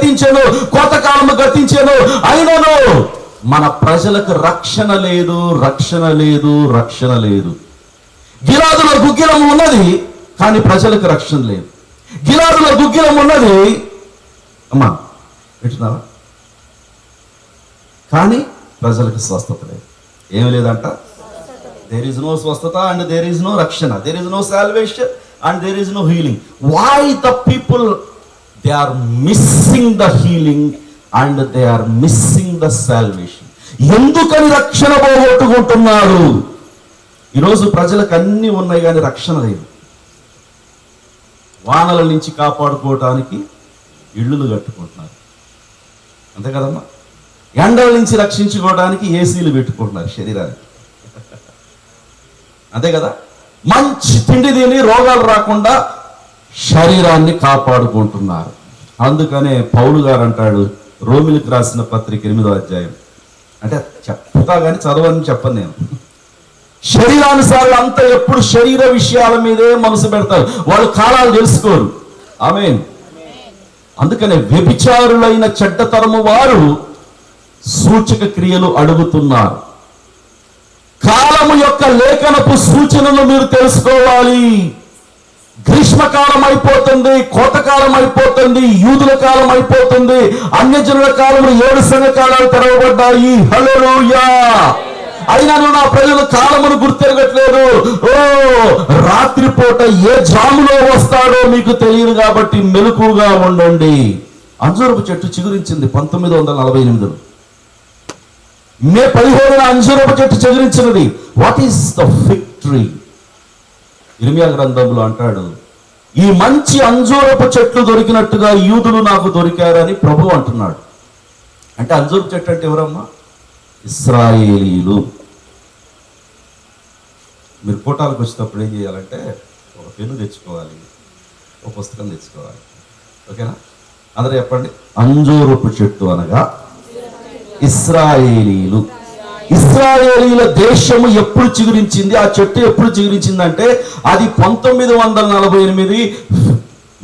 గతించను కోతకాలము గతించను. అయినను మన ప్రజలకు రక్షణ లేదు రక్షణ లేదు రక్షణ లేదు. గిలాదుల గుగ్గిలం ఉన్నది కానీ ప్రజలకు రక్షణ లేదు. గిలాదుల గుగ్గిలం ఉన్నది అమ్మా వింటున్నావా? కానీ ప్రజలకు స్వస్థత లేదు. ఏమి లేదంట? దేర్ ఇస్ నో స్వస్థత అండ్ దేర్ ఇస్ నో రక్షణ. There is no salvation and there is no healing why the people they are missing the healing and they are missing the salvation ఎందుకని రక్షణ పోగొట్టుకుంటున్నారు? ఈరోజు ప్రజలకు అన్నీ ఉన్నాయి కానీ రక్షణ లేదు. వానల నుంచి కాపాడుకోవటానికి ఇళ్ళు కట్టుకుంటున్నారు. అంతే కదమ్మా? ఎండల నుంచి రక్షించుకోవడానికి ఏసీలు పెట్టుకుంటున్నారు శరీరానికి. అంతే కదా? మంచి తిండి తిని రోగాలు రాకుండా శరీరాన్ని కాపాడుకుంటున్నారు. అందుకనే పౌలు గారు అంటాడు రోమిలికి రాసిన పత్రిక ఎనిమిదో అధ్యాయం. అంటే చెప్తా కానీ చదవని చెప్పను నేను. శరీరానుసారులు అంతా ఎప్పుడు శరీర విషయాల మీదే మనసు పెడతారు. వాళ్ళు కాలాలు తెలుసుకోరు. ఆమె అందుకనే వ్యభిచారులైన చెడ్డతరము వారు సూచక క్రియలు అడుగుతున్నారు. కాలము యొక్క లేఖనపు సూచనలు మీరు తెలుసుకోవాలి. గ్రీష్మకాలం అయిపోతుంది కోతకాలం అయిపోతుంది యూదుల కాలం అయిపోతుంది అన్యజనుల కాలంలో ఏడు సంఘ కాలాలు తెరవబడ్డాయి. హల్లెలూయా! అయినా నా ప్రజలు కాలమును గుర్తెరగట్లేదు. ఓ రాత్రిపూట ఏ జాములో వస్తాడో మీకు తెలియదు కాబట్టి మెలకుగా ఉండండి. అంజూరపు చెట్టు చిగురించింది పంతొమ్మిది వందల నలభై ఎనిమిదిలో. మే పదిహేడున అంజూరపు చెట్టు చిగురించినది. What is the fig tree ఇర్మియా గ్రంథంలో అంటాడు ఈ మంచి అంజూరపు చెట్లు దొరికినట్టుగా యూదులు నాకు దొరికారని ప్రభు అంటున్నాడు. అంటే అంజూరపు చెట్టు అంటే ఎవరమ్మా? ఇస్రాయేలీలు. మీరు కోటాలకు వచ్చినప్పుడు ఏం చేయాలంటే ఒక పెన్ను తెచ్చుకోవాలి ఒక పుస్తకం తెచ్చుకోవాలి. ఓకేనా? అందరూ చెప్పండి. అంజూరపు చెట్టు అనగా ఇస్రాయేలీలు. ఇస్రాయేలీల దేశము ఎప్పుడు చిగురించింది? ఆ చెట్టు ఎప్పుడు చిగురించిందంటే అది పంతొమ్మిది వందల నలభై ఎనిమిది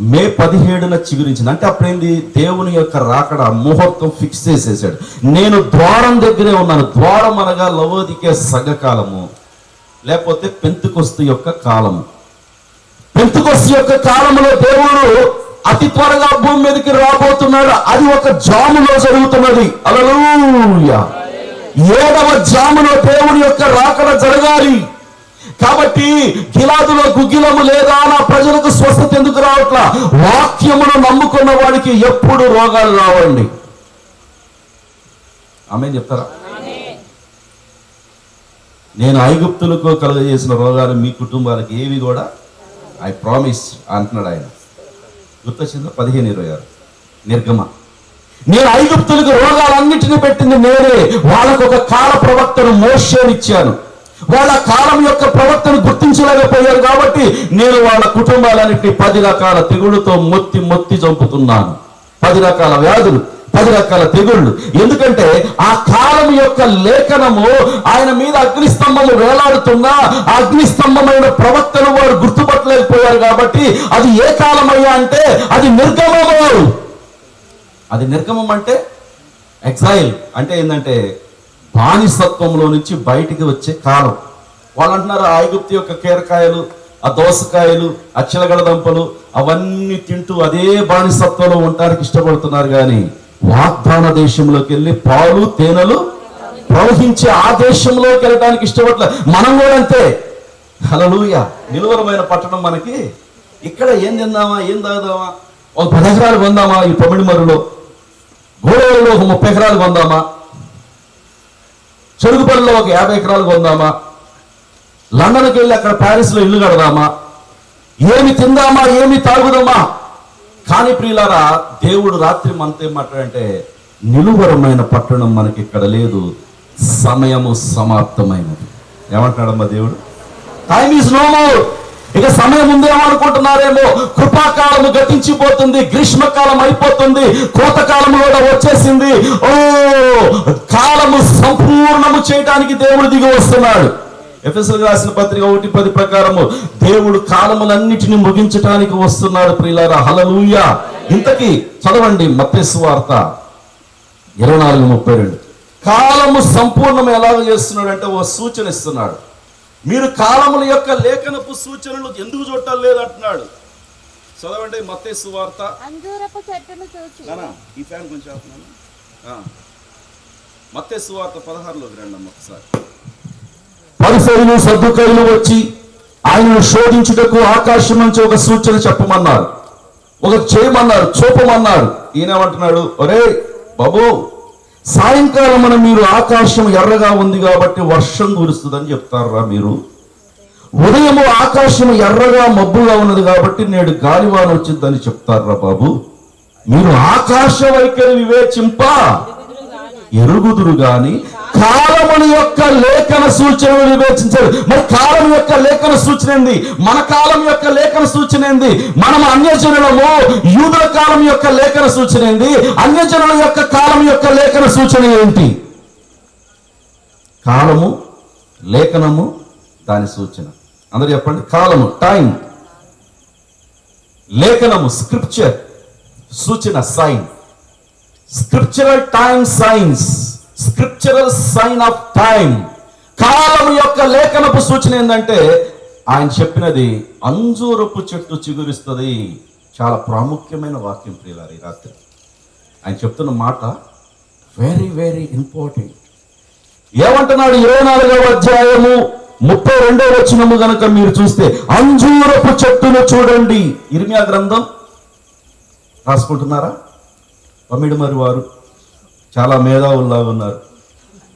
మే పదిహేడున చిగురించింది. అంటే అప్పుడేంది? దేవుని యొక్క రాకడ ముహూర్తం ఫిక్స్ చేసేసాడు. నేను ద్వారం దగ్గరే ఉన్నాను. ద్వారం అనగా లవోదికే సగకాలము లేకపోతే పెంతుకొస్తు యొక్క కాలము. పెంతుకొస్తు యొక్క కాలంలో దేవుడు అతి త్వరగా భూమి మీదకి రాబోతున్నాడు. అది ఒక జాములో జరుగుతున్నది. అలలుయా! ఏడవ జాములో దేవుని యొక్క రాకడ జరగాలి. కాబట్టి గిలాదులో గుగ్గిలము లేదా నా ప్రజలకు స్వస్థత ఎందుకు రావట్లా? వాక్యమును నమ్ముకున్న వాడికి ఎప్పుడు రోగాలు రావండి. ఆమె చెప్తారా? నేను ఐగుప్తులకు కలుగజేసిన రోగాలు మీ కుటుంబాలకు ఏవి కూడా? ఐ ప్రామిస్ అంటున్నాడు ఆయన. గుర్తొచ్చిందా? పదిహేను ఇరవై ఆరు. నిర్గమ. నేను ఐగుప్తులకు రోగాలన్నిటిని పెట్టింది నేనే. వాళ్ళకు ఒక కాల ప్రవక్తను మోసేనిచ్చాను వాళ్ళ కాలం యొక్క ప్రవక్తను గుర్తించలేకపోయారు కాబట్టి నేను వాళ్ళ కుటుంబాలన్నింటినీ పది రకాల తెగుళ్ళతో మొత్తి మొత్తి చంపుతున్నాను. పది రకాల వ్యాధులు పది రకాల తెగుళ్ళు. ఎందుకంటే ఆ కాలం యొక్క లేఖనము ఆయన మీద అగ్నిస్తంభము వేలాడుతున్నా ఆ అగ్నిస్తంభమైన ప్రవక్తను వారు గుర్తుపట్టలేకపోయారు కాబట్టి అది ఏ కాలమయ్యా అంటే అది నిర్గమము. అది నిర్గమం అంటే ఎగ్జైల్ అంటే ఏంటంటే బానిసత్వంలో నుంచి బయటికి వచ్చే కాలం. వాళ్ళు అంటున్నారు ఆ యొక్క కీరకాయలు ఆ దోసకాయలు ఆ చిలగడ దంపలు అవన్నీ తింటూ అదే బానిసత్వంలో ఉండడానికి ఇష్టపడుతున్నారు కానీ వాగ్దాన దేశంలోకి వెళ్ళి పాలు తేనెలు ప్రవహించే ఆ దేశంలోకి వెళ్ళడానికి ఇష్టపడలే మనం కూడా అంతే. హలలుయ నిలువరమైన పట్టణం మనకి. ఇక్కడ ఏం తిందామా? ఏం తాగుదామా? ఒక పది పొందామా కొందామా ఈ పొమిడిమరులో గోడవల్లో ఒక ముప్పై ఎకరాలు కొందామా? చెరుగుపల్లిలో ఒక యాభై ఎకరాలు కొందామా? లండన్కి వెళ్ళి అక్కడ ప్యారిస్లో ఇల్లు కడదామా? ఏమి తిందామా? ఏమి తాగుదామా? కానీ ప్రియులారా దేవుడు రాత్రి మనతో ఏం మాట్లాడంటే నిలువరమైన పట్టణం మనకి ఇక్కడ లేదు. సమయము సమాప్తమైనది. ఏమంటున్నాడమ్మా దేవుడు? టైమ్ ఈజ్ నో మోర్ ఇక సమయం ఉందేమనుకుంటున్నారేమో కృపాకాలము గతించిపోతుంది గ్రీష్మకాలం అయిపోతుంది కోతకాలం కూడా వచ్చేసింది. ఓ కాలము సంపూర్ణము చేయడానికి దేవుడు దిగి వస్తున్నాడు. ఎఫ్ఎస్ఎల్ రాసిన పత్రిక ఒకటి పది ప్రకారము దేవుడు కాలములన్నిటిని ముగించటానికి వస్తున్నాడు ప్రియులారా. హలలుయ ఇంతకీ చదవండి మత్స్సు వార్త ఇరవై నాలుగు ముప్పై రెండు. కాలము సంపూర్ణం ఎలాగ చేస్తున్నాడు అంటే ఓ సూచన ఇస్తున్నాడు. మీరు కాలముల యొక్క లేఖనపు సూచనలు ఎందుకు చూడటం లేదు అంటున్నాడు. చదవండి మత్తేసు వార్త. అంజూరపు చెట్టును చూచి. నానా ఈ ఫ్యాన్ కొంచెం ఆపునానా? ఆ. మత్తేసు వార్త పదహారులోకి రండి అమ్మ ఒకసారి. పరిసరులు సర్దుకైలు వచ్చి ఆయనను శోధించుటకు ఆకాశం నుంచి ఒక సూచన చెప్పమన్నారు. ఒక చేయమన్నారు చూపమన్నారు. ఈయనేమంటున్నాడు? ఒరే బాబు సాయంకాలం మనం మీరు ఆకాశం ఎర్రగా ఉంది కాబట్టి వర్షం కురుస్తుందని చెప్తారా మీరు? ఉదయము ఆకాశం ఎర్రగా మబ్బుగా ఉన్నది కాబట్టి నేడు గాలివాన వచ్చిందని చెప్తారా బాబు? మీరు ఆకాశ వైఖరి వివేచింప. ఎరుగుదురు గాని కాలముని యొక్క లేఖన సూచనను వివేచించారు మరి కాలం యొక్క లేఖన సూచన ఏంది? మన కాలం యొక్క లేఖన సూచన ఏంది? మనం అన్యజనులము. యూదుల కాలం యొక్క లేఖన సూచన ఏంది? అన్యజనుల యొక్క కాలం యొక్క లేఖన సూచన ఏంటి? కాలము లేఖనము దాని సూచన. అందరు చెప్పండి. కాలము టైం లేఖనము స్క్రిప్చర్ సూచన sign scriptural time signs scriptural sign of time కాలం యొక్క లేఖనపు సూచన ఏంటంటే ఆయన చెప్పినది అంజూరపు చెట్టు చిగురిస్తుంది. చాలా ప్రాముఖ్యమైన వాక్యం ప్రియులారు ఈ రాత్రి. ఆయన చెప్తున్న మాట వెరీ వెరీ ఇంపార్టెంట్ ఏమంటున్నాడు? ఇరవై నాలుగవ అధ్యాయము ముప్పై రెండవ వచనము గనక మీరు చూస్తే అంజూరపు చెట్టును చూడండి. ఇర్మియా గ్రంథం రాసుకుంటున్నారా? పమిడి మరి వారు చాలా మేధావుల్లాగా ఉన్నారు.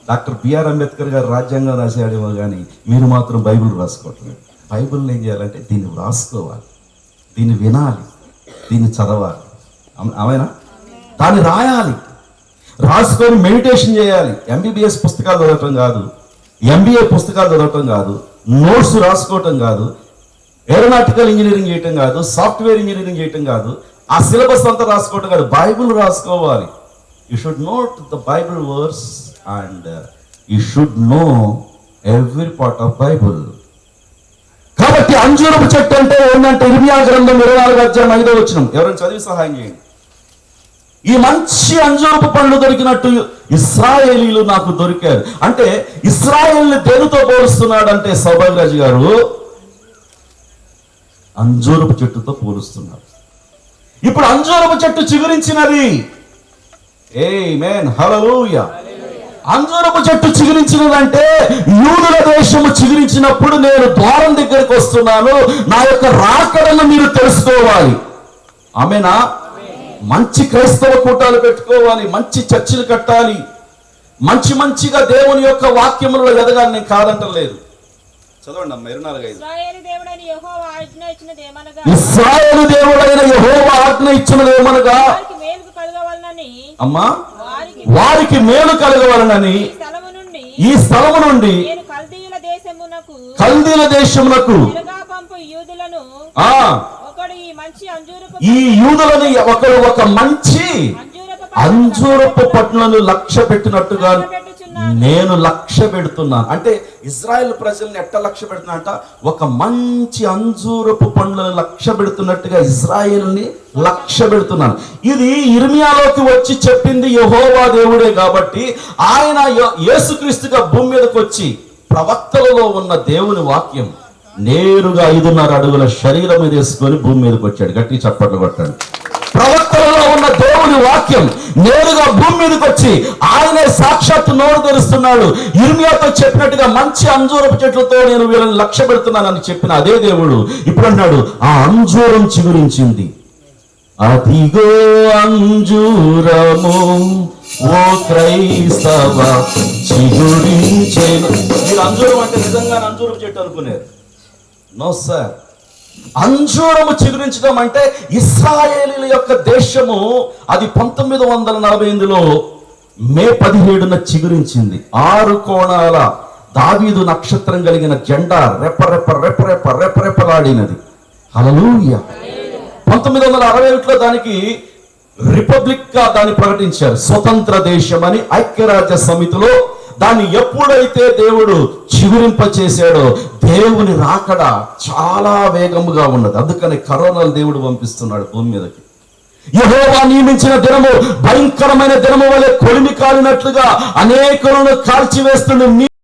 డాక్టర్ బిఆర్ అంబేద్కర్ గారు రాజ్యాంగం రాశాడేమో కానీ మీరు మాత్రం బైబిల్ రాసుకోవట్లేదు. బైబిల్ని ఏం చేయాలంటే దీన్ని రాసుకోవాలి దీన్ని వినాలి. దీన్ని చదవాలి. అమ- దాన్ని రాయాలి. రాసుకొని మెడిటేషన్ చేయాలి. ఎంబీబీఎస్ పుస్తకాలు చదవటం కాదు. ఎంబీఏ పుస్తకాలు చదవటం కాదు. నోట్స్ రాసుకోవటం కాదు. ఏరోనాటికల్ ఇంజనీరింగ్ చేయటం కాదు. సాఫ్ట్వేర్ ఇంజనీరింగ్ చేయటం కాదు. ఆ సిలబస్ అంతా రాసుకోవటం కాదు. బైబిల్ రాసుకోవాలి. You should note the Bible verse and you should know every part of Bible కాబట్టి అంజూరపు చెట్టు అంటే ఏంటంటే ఇర్మియా గ్రంథం ఇరవై నాలుగు అధ్యాయం ఐదో వచ్చిన ఎవరైనా చదివి సహాయం చేయండి. ఈ మంచి అంజూరపు పండ్లు దొరికినట్టు ఇస్రాయేలీలు నాకు దొరికారు. అంటే ఇస్రాయేల్ని దేనితో పోలుస్తున్నాడు అంటే సౌభాగ్యరాజు గారు అంజూరపు చెట్టుతో పోలుస్తున్నాడు ఇప్పుడు అంజూరపు చెట్టు చిగురించినది ఏ మేన్ హలలుయ అంజూరపు చెట్టు చిగురించినదంటే యూదుల దేశము చిగురించినప్పుడు నేను ద్వారం దగ్గరికి వస్తున్నాను. నా యొక్క రాకడను మీరు తెలుసుకోవాలి. ఆమెనా? మంచి క్రైస్తవ కూటాలు పెట్టుకోవాలి. మంచి చర్చిలు కట్టాలి. మంచి మంచిగా దేవుని యొక్క వాక్యములలో ఎదగాలి నేను కాదంటలేదు. చదవండి అమ్మ ఇరవై నాలుగు ఐదు. ఇస్రాయేలు దేవుడైన యెహోవా ఆజ్ఞ ఇచ్చినది అమ్మా వారికి మేలు కలగవలనని ఈ స్థలము నుండి కల్దీల దేశమునకు యూదులను ఒకడు ఈ యూదులని ఒకరు ఒక మంచి అంజూరపు పట్లను లక్ష్య పెట్టినట్టుగా నేను లక్ష్య పెడుతున్నాను. అంటే ఇజ్రాయెల్ ప్రజల్ని ఎట్ట లక్ష్య పెడుతున్నా ఒక మంచి అంజూరపు పండ్లను లక్ష్య పెడుతున్నట్టుగా ఇజ్రాయెల్ని లక్ష్య పెడుతున్నాను. ఇది ఇర్మియాలోకి వచ్చి చెప్పింది యహోవా దేవుడే కాబట్టి ఆయన యేసుక్రీస్తుగా భూమి మీదకి వచ్చి ప్రవక్తలలో ఉన్న దేవుని వాక్యం నేరుగా ఐదున్నర అడుగుల శరీరం మీద వేసుకొని భూమి మీదకి వచ్చాడు. గట్టి చప్పట్లు కొట్టాడు. దేవుని వాక్యం నేరుగా భూమి మీదకి వచ్చి ఆయనే సాక్షాత్తు నోరు తెరుస్తున్నాడు. ఇర్మియాతో చెప్పినట్టుగా మంచి అంజూరపు చెట్లతో నేను వీళ్ళని లక్ష్య పెడుతున్నానని చెప్పిన అదే దేవుడు ఇప్పుడు అన్నాడు ఆ అంజూరం చిగురించింది. అదిగో అంజూరము ఓ క్రైస్తవ చిగురించే మీరు అంజూరం అంటే నిజంగా అంజూరపు చెట్టు అనుకునేది. No sir. అంజూరము చిగురించడం అంటే ఇస్రాయేలీల యొక్క దేశము అది పంతొమ్మిది వందల నలభై ఎనిమిదిలో మే పదిహేడున చిగురించింది. ఆరు కోణాల దావీదు నక్షత్రం కలిగిన జెండా రెప్ప రెప్ప రెప్ప రెప్ప రెప్ప రెప్పలాడినది హల్లెలూయా. పంతొమ్మిది వందల అరవై ఒకటిలో దానికి రిపబ్లిక్గా దాన్ని ప్రకటించారు. స్వతంత్ర దేశం అని ఐక్యరాజ్య సమితిలో దాన్ని ఎప్పుడైతే దేవుడు చిగురింప చేశాడో దేవుని రాకడ చాలా వేగముగా ఉన్నది. అందుకని కరోనాలు దేవుడు పంపిస్తున్నాడు భూమి మీదకి. యహోవా నియమించిన దినము భయంకరమైన దినము వలె కొలిమి కాలినట్లుగా అనేకులను కాల్చివేస్తుంది